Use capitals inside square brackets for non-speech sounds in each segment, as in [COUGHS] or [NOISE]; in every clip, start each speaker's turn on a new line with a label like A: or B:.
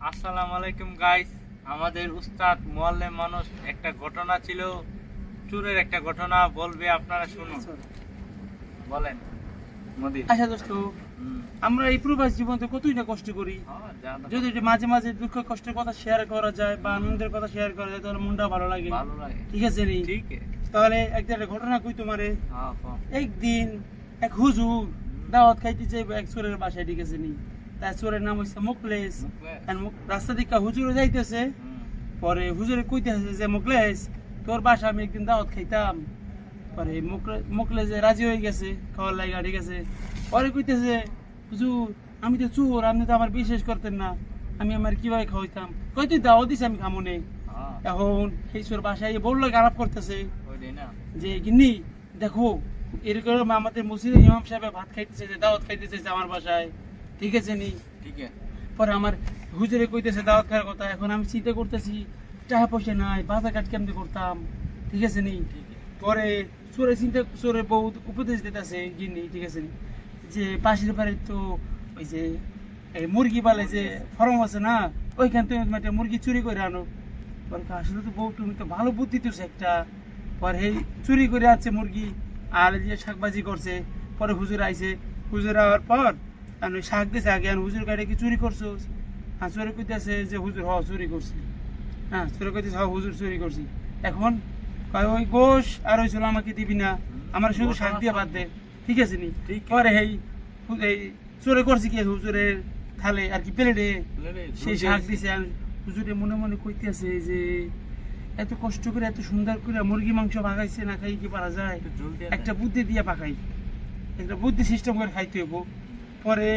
A: আসসালামু আলাইকুম গাইস আমাদের উস্তাদ মোয়াল্লেম মানুষ একটা ঘটনা ছিল চুরের একটা ঘটনা বলবে আপনারা শুনুন। বলেন।
B: আচ্ছা দোস্ত আমরা এই প্রবাস জীবনতে কতই না কষ্ট করি? যদি মাঝে মাঝে দুঃখ কষ্টের কথা শেয়ার করা যায় বা আনন্দের কথা শেয়ার করা যায় তাহলে মনটা ভালো লাগে।
A: ভালো লাগে।
B: ঠিক আছে নি? তাহলে একদিন একটা ঘটনা কই তোমারে?
A: হ্যাঁ হ্যাঁ।
B: একদিন এক হুজুর দাওয়াত খাইতে যাইব এক চোরের বাসায় ঠিক আছে নি? তার চোরের নাম হচ্ছে মুকলেশ রাস্তা দিকা হুজুরে যাইতেছে। পরে হুজুরে কইতেছে যে মুকলেশ তোর বাসা আমি একদিন দাওয়াত খাইতাম। পরে মুকলে রাজি হয়ে গেছে খাওয়ার লাগা ঠিক আছে। পরে কইতেছে হুজুর আমি তো চোর আপনি তো আমার বিশ্বাস করতেন না। আমি আমার কীভাবে খাওয়াইতাম? কই তুই দাওয়াত দিছে আমি খামো নেই
A: হ্যাঁ,
B: এখন সেই চোর বাসায় বড় লোক আলাপ করতেছে। যে গিন্নি দেখো এরকম আমাদের মসজিদের ইমাম সাহেব ভাত খাইতেছে যে দাওয়াত খাইতেছে আমার বাসায়। ঠিক আছে নি?
A: ঠিক।
B: আছে পরে আমার হুজুরে কইতেছে দাওয়াত খাওয়ার কথা এখন আমি চিন্তা করতেছি টাকা পয়সা নাই বাজার ঘাট কেমনি করতাম? ঠিক আছে নি? পরে চোরে চিন্তা চোরে বউ উপদেশ দিতেছে গিন্নি ঠিক আছে নি? যে পাশের বাড়ির তো ওই যে এই মুরগি পালে যে ফরম আছে না ওইখান থেকে তুমি একটা মুরগি চুরি করে আনো। পরে আসলে তো বউ তুমি তো ভালো বুদ্ধি তুলছে একটা। পরে এই চুরি করে আছে মুরগি আর যে শাকবাজি করছে। পরে হুজুর আইছে হুজুর আওয়ার পর আর ওই শাক দিছে আগে আর হুজুর গাড়ি কি চুরি করছ? হ্যাঁ চুরি করতেছে যে হুজুর হ চুরি করছি। হ্যাঁ চুরি করতেছে হ হুজুর চুরি করছি। এখন ওই গোশ আর ওই আমাকে দিবি না আমার শুধু শাক দিয়ে বাদ দে। ঠিক আছে নি?
A: ঠিক।
B: পরে এই এই চোরে করছি কি হুজুরের থালে আর কি প্লেটে? সেই শাক দিছে। আর হুজুরে মনে মনে কইতেছে যে এত কষ্ট করে এত সুন্দর করে মুরগি মাংস পাকাইছে না খাই কি পারা যায়? একটা বুদ্ধি দিয়ে পাকাই। একটা বুদ্ধি সিস্টেম করে খাইতে হইব। পরে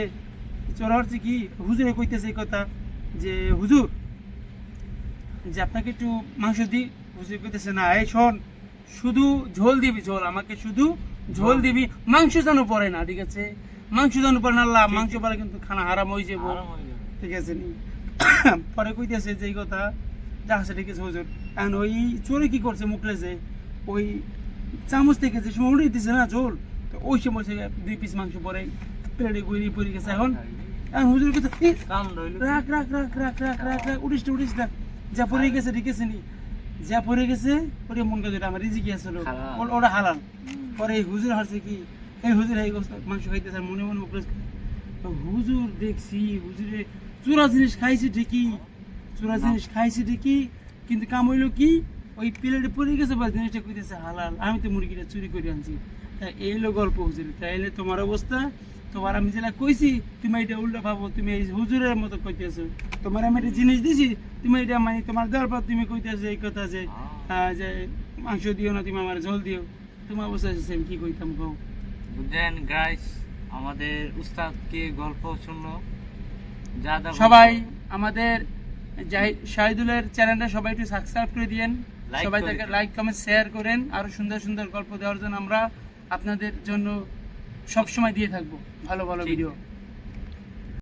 B: চোরা হচ্ছে কি হুজুরে কইতেছে এই কথা যে হুজুর যে আপনাকে একটু মাংস দিই। হুজুর কইতেছে না এই শোন শুধু ঝোল দিবি ঝোল আমাকে শুধু ঝোল দিবি। মাংস যেন পড়ে না ঠিক আছে? মাংস যেন পড়ে না আল্লাহ মাংস পড়ে কিন্তু খানা হারাম হয়ে যাব। ঠিক আছে নি? [COUGHS] পরে কইতেছে যে কথা যা আছে ঠিক আছে হুজুর। এখন ওই চোরে কি করছে মুখলে যে ওই চামচ থেকে যে সময় উড়িয়ে দিছে না ঝোল তো ওই সময় দুই পিস মাংস পরে পড়ে গেছে এখন। এখন হুজুর কথা রাখ রাখ রাখ রাখ রাখ রাখ রাখ না যা পড়ে গেছে ঠিক আছে নি যা পড়ে গেছে ওরে মন কাজে আমার রিজিকি ওটা হালাল। পরে এই হুজুর হারছে কি? এই হুজুর মাংস খাইতেছে মনে মনে উপরে হুজুর দেখছি হুজুরে চোরা জিনিস খাইছে ঠিকই চোরা জিনিস খাইছে ঠিকই কিন্তু কাম হইল কি? ওই প্লেটে পড়ে গেছে বা জিনিসটা কইতেছে হালাল আমি তো মুরগিটা চুরি করে আনছি। তা এই হলো গল্প হুজুর তাইলে তোমার অবস্থা? তোমার আমি যেটা কইছি তুমি এটা উল্টা ভাবো তুমি এই হুজুরের মতো কইতেছো। তোমার আমি একটা জিনিস দিছি তুমি এটা মানে তোমার দেওয়ার পর তুমি কইতেছো এই কথা যে যে মাংস দিও না তুমি আমার ঝোল দিও। তোমার অবস্থা আছে কি কইতাম কও?
A: বুঝলেন গাইস আমাদের উস্তাদকে গল্প শুনলো যা
B: সবাই আমাদের শাহিদুলের চ্যানেলটা সবাই একটু সাবস্ক্রাইব করে দিয়েন। সবাই তাকে লাইক কমেন্ট শেয়ার করেন। আরও সুন্দর সুন্দর গল্প দেওয়ার জন্য আমরা আপনাদের জন্য সব সময় দিয়ে থাকব ভালো ভালো ভিডিও